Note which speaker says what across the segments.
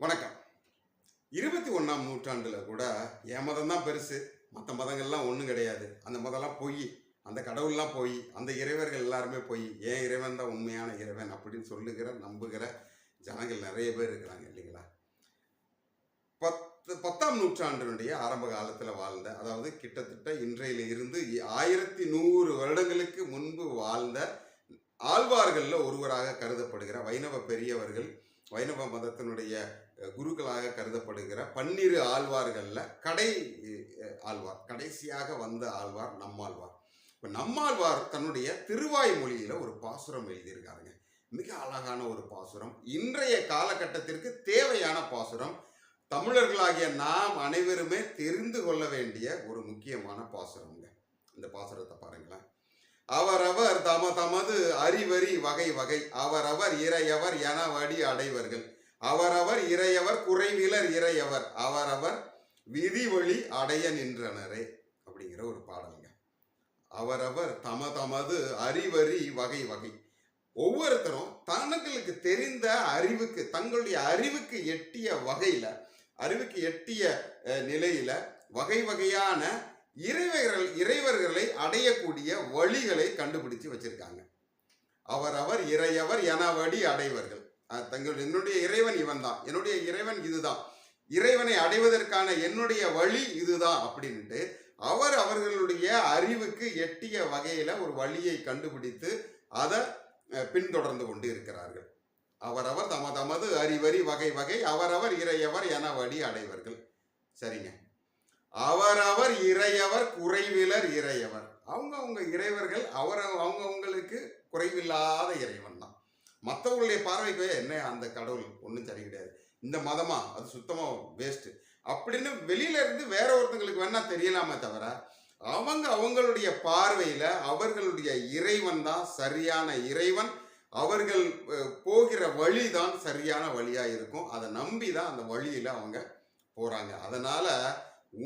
Speaker 1: வணக்கம். இருபத்தி ஒன்றாம் நூற்றாண்டில் கூட என் மதம் தான் பெருசு. மற்ற மதங்கள்லாம் ஒன்றும் கிடையாது. அந்த மதம்லாம் பொய். அந்த கடவுள்லாம் போய். அந்த இறைவர்கள் எல்லாருமே போய். ஏன் இறைவன் தான் உண்மையான இறைவன் அப்படின்னு சொல்லுகிற நம்புகிற ஜனங்கள் நிறைய பேர் இருக்கிறாங்க இல்லைங்களா? பத்து பத்தாம் நூற்றாண்டினுடைய ஆரம்ப காலத்தில் வாழ்ந்த அதாவது கிட்டத்தட்ட இன்றையில இருந்து ஆயிரத்தி நூறு வருடங்களுக்கு முன்பு வாழ்ந்த ஆழ்வார்களில் ஒருவராக கருதப்படுகிற வைணவ பெரியவர்கள் வைணவ மதத்தினுடைய குருக்களாக கருதப்படுகிற பன்னிரு ஆழ்வார்களில் கடை ஆழ்வார் கடைசியாக வந்த ஆழ்வார் நம்மாழ்வார். இப்போ நம்மாழ்வார் தன்னுடைய திருவாய் மொழியில் ஒரு பாசுரம் எழுதியிருக்காருங்க. மிக அழகான ஒரு பாசுரம். இன்றைய காலகட்டத்திற்கு தேவையான பாசுரம். தமிழர்களாகிய நாம் அனைவருமே தெரிந்து கொள்ள வேண்டிய ஒரு முக்கியமான பாசுரம்ங்க. இந்த பாசுரத்தை பாருங்களேன். அவரவர் தம தமது அறிவரி வகை வகை. அவரவர் இறையவர் என வடி அடைவர்கள். அவரவர் இறையவர் குறைவிலர் இறையவர் அவரவர் விதி வழி அடைய நின்றனரே அப்படிங்கிற ஒரு பாடலுங்க. அவரவர் தம தமது அறிவறி வகை வகை. ஒவ்வொருத்தரும் தங்களுக்கு தெரிந்த அறிவுக்கு தங்களுடைய அறிவுக்கு எட்டிய வகையில அறிவுக்கு எட்டிய நிலையில் நிலையில வகை வகையான இறைவர்கள் இறைவர்களை அடையக்கூடிய வழிகளை கண்டுபிடிச்சு வச்சிருக்காங்க. அவரவர் இறையவர் எனவடி அடைவர்கள். தங்கள் என்னுடைய இறைவன் இவன் தான் என்னுடைய இறைவன் இதுதான். இறைவனை அடைவதற்கான என்னுடைய வழி இதுதான் அப்படின்ட்டு அவர் அவர்களுடைய அறிவுக்கு எட்டிய வகையில் ஒரு வழியை கண்டுபிடித்து அதை பின்தொடர்ந்து கொண்டு இருக்கிறார்கள் அவரவர் தம தமது அறிவறி வகை வகை அவரவர் இறையவர் என வழி அடைவர்கள். சரிங்க. அவரவர் இறையவர் குறைவிலர் இறையவர். அவங்க அவங்க இறைவர்கள் அவர் அவங்கவுங்களுக்கு குறைவில்லாத இறைவன் தான் மற்றவங்களுடைய பார்வைக்கு என்ன அந்த கடவுள்? ஒன்றும் சரி கிடையாது. இந்த மதமா? அது சுத்தமாக வேஸ்ட்டு அப்படின்னு வெளியில இருந்து வேற ஒருத்தங்களுக்கு வேணா தெரியலாமே தவிர அவங்க அவங்களுடைய பார்வையில் அவர்களுடைய இறைவன் தான் சரியான இறைவன். அவர்கள் போகிற வழி தான் சரியான வழியாக இருக்கும். அதை நம்பி தான் அந்த வழியில் அவங்க போகிறாங்க அதனால்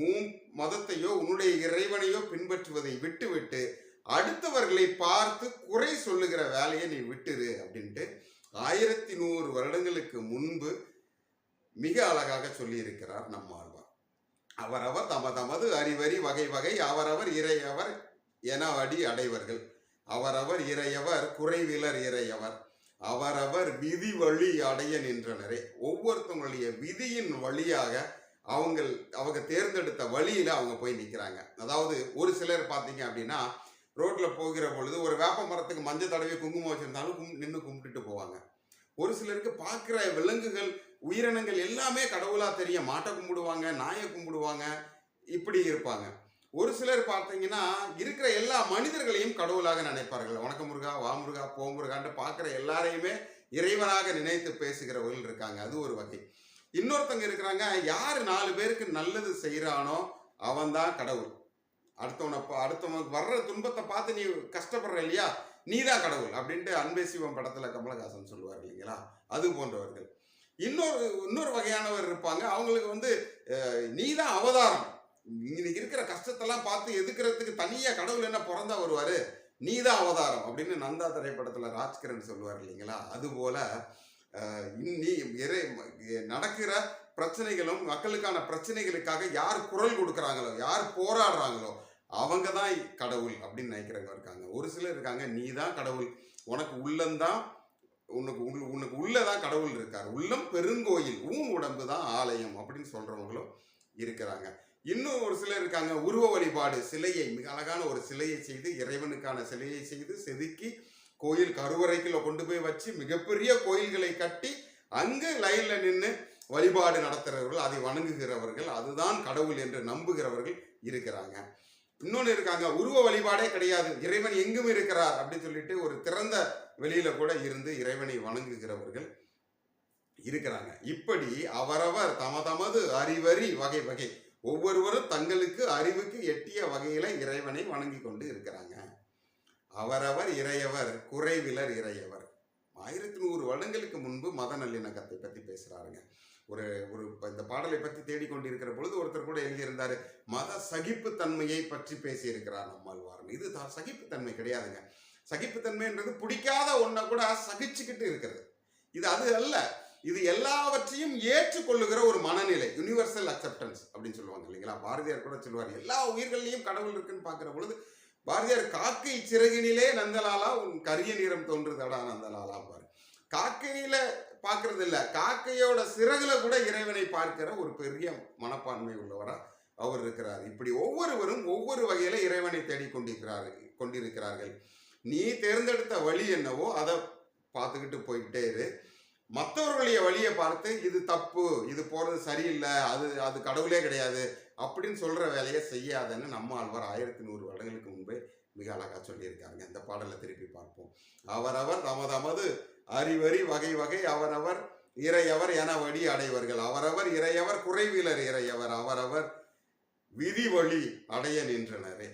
Speaker 1: உன் மதத்தையோ உன்னுடைய இறைவனையோ பின்பற்றுவதை விட்டுவிட்டு அடுத்தவர்களை பார்த்து குறை சொல்லுகிற வேலையை நீ விட்டுரு அப்படின்ட்டு ஆயிரத்தி நூறு வருடங்களுக்கு முன்பு மிக அழகாக சொல்லியிருக்கிறார் நம்மாழ்வார் அவரவர் தம தமது அறிவறி வகை வகை அவரவர் இறையவர் என அடி அடைவர்கள். அவரவர் இறையவர் குறைவிலர் இறையவர். அவரவர் விதி வழி அடைய நின்றனரே. ஒவ்வொருத்தவங்களுடைய விதியின் வழியாக அவங்க அவங்க தேர்ந்தெடுத்த வழியில அவங்க போய் நிற்கிறாங்க அதாவது ஒரு சிலர் பார்த்தீங்க அப்படின்னா ரோட்டில் போகிற பொழுது ஒரு வேப்ப மரத்துக்கு மஞ்சள் தடவி குங்குமம் வச்சுருந்தாலும் கும் நின்று கும்பிட்டுட்டு போவாங்க. ஒரு சிலருக்கு பார்க்குற விலங்குகள் உயிரினங்கள் எல்லாமே கடவுளாக தெரியும் மாட்டை கும்பிடுவாங்க நாயை கும்பிடுவாங்க இப்படி இருப்பாங்க. ஒரு சிலர் பார்த்தீங்கன்னா இருக்கிற எல்லா மனிதர்களையும் கடவுளாக நினைப்பார்கள். வணக்கம் முருகா வா முருகா போ முருகான்ட்டு பார்க்குற எல்லாரையுமே இறைவனாக நினைத்து பேசுகிறவர்கள் இருக்காங்க. அது ஒரு வகை. இன்னொருத்தங்க இருக்கிறாங்க யார் நாலு பேருக்கு நல்லது செய்கிறானோ அவன்தான் கடவுள். அடுத்தவனை பா- அடுத்தவனுக்கு வர்ற துன்பத்தை பார்த்து நீ கஷ்டப்படுற இல்லையா? நீதான் கடவுள் அப்படின்ட்டு அன்பே சிவம் படத்துல கமலஹாசன் சொல்லுவார் இல்லைங்களா? அது போன்றவர்கள். இன்னொரு இன்னொரு வகையானவர் இருப்பாங்க. அவங்களுக்கு வந்து நீதான் அவதாரம். இன்னைக்கு இருக்கிற கஷ்டத்தெல்லாம் பார்த்து எதுக்குறதுக்கு தனியா கடவுள் என்ன பிறந்தா வருவாரு? நீதான் அவதாரம் அப்படின்னு நந்தா திரைப்படத்துல ராஜ்கிரண் சொல்லுவார் இல்லைங்களா? அது போல நீ இறை நடக்கிற பிரச்சனைகளும் மக்களுக்கான பிரச்சனைகளுக்காக யார் குரல் கொடுக்குறாங்களோ யார் போராடுறாங்களோ அவங்க தான் கடவுள் அப்படின்னு நினைக்கிறவங்க இருக்காங்க. ஒரு சிலர் இருக்காங்க நீ தான் கடவுள். உனக்கு உள்ளந்தான் உனக்கு உள்ள உனக்கு உள்ளதான் கடவுள் இருக்கார். உள்ளம் பெருங்கோயில் ஊன் உடம்பு தான் ஆலயம் அப்படின்னு சொல்கிறவங்களும் இருக்கிறாங்க. இன்னும் ஒரு சிலர் இருக்காங்க உருவ வழிபாடு சிலையை மிக அழகான ஒரு சிலையை செய்து இறைவனுக்கான சிலையை செய்து செதுக்கி கோயில் கருவறைக்குள்ள கொண்டு போய் வச்சு மிகப்பெரிய கோயில்களை கட்டி அங்கு லைன்ல நின்று வழிபாடு நடத்துகிறவர்கள் அதை வணங்குகிறவர்கள் அதுதான் கடவுள் என்று நம்புகிறவர்கள் இருக்கிறாங்க. இன்னொன்று இருக்காங்க உருவ வழிபாடே கிடையாது. இறைவன் எங்கும் இருக்கிறார் அப்படின்னு சொல்லிட்டு ஒரு திறந்த வெளியில கூட இருந்து இறைவனை வணங்குகிறவர்கள் இருக்கிறாங்க. இப்படி அவரவர் தம தமது அறிவறி வகை வகை ஒவ்வொருவரும் தங்களுக்கு அறிவுக்கு எட்டிய வகையில இறைவனை வணங்கி கொண்டு இருக்கிறாங்க. அவரவர் இறையவர் குறைவிலர் இறையவர். ஆயிரத்தி நூறு வருடங்களுக்கு முன்பு மத நல்லிணக்கத்தை பற்றி பேசுகிறாருங்க ஒரு ஒரு இந்த பாடலை பற்றி தேடிக்கொண்டிருக்கிற பொழுது ஒருத்தர் கூட எழுதியிருந்தார் மத சகிப்புத்தன்மையை பற்றி பேசியிருக்கிறார் நம்மாழ்வார் இது தான் சகிப்புத்தன்மை கிடையாதுங்க. சகிப்புத்தன்மைன்றது பிடிக்காத ஒன்றை கூட சகிச்சுக்கிட்டு இருக்கிறது. இது அது அல்ல. இது எல்லாவற்றையும் ஏற்றுக்கொள்ளுகிற ஒரு மனநிலை யுனிவர்சல் அக்செப்டன்ஸ் அப்படின்னு சொல்லுவாங்க இல்லைங்களா? பாரதியார் கூட சொல்லுவார் எல்லா உயிர்கள்லையும் கடவுள் இருக்குன்னு பார்க்குற பொழுது பாரதியார் காக்கை சிறகினிலே நந்தலாலா உன் கரிய நிறம் தோன்றுதடா நந்தலாலா பாரு. காக்கையில பார்க்கறது இல்ல காக்கையோட சிறகுல கூட இறைவனை பார்க்கிற ஒரு பெரிய மனப்பான்மை உள்ளவரா அவர் இருக்கிறார். இப்படி ஒவ்வொருவரும் ஒவ்வொரு வகையில இறைவனை தேடிக் கொண்டிருக்கிறார்கள் கொண்டிருக்கிறார்கள். நீ தேர்ந்தெடுத்த வழி என்னவோ அதை பார்த்துக்கிட்டு போய்கிட்டே இரு. மற்றவர்களுடைய வழியை பார்த்து இது தப்பு இது போறது சரியில்லை அது அது கடவுளே கிடையாது அப்படின்னு சொல்கிற வேலையை செய்யாதன்னு நம்ம ஆழ்வார் ஆயிரத்தி நூறு வருடங்களுக்கு முன்பே மிக அழகாக சொல்லியிருக்காங்க இந்த பாடலை திருப்பி பார்ப்போம். அவரவர் தமதமது அறிவறி வகை வகை அவரவர் இறையவர் என வழி அடைவர்கள். அவரவர் இறையவர் குறைவிலர் இறையவர். அவரவர் விதி வழி அடைய நின்றனரே.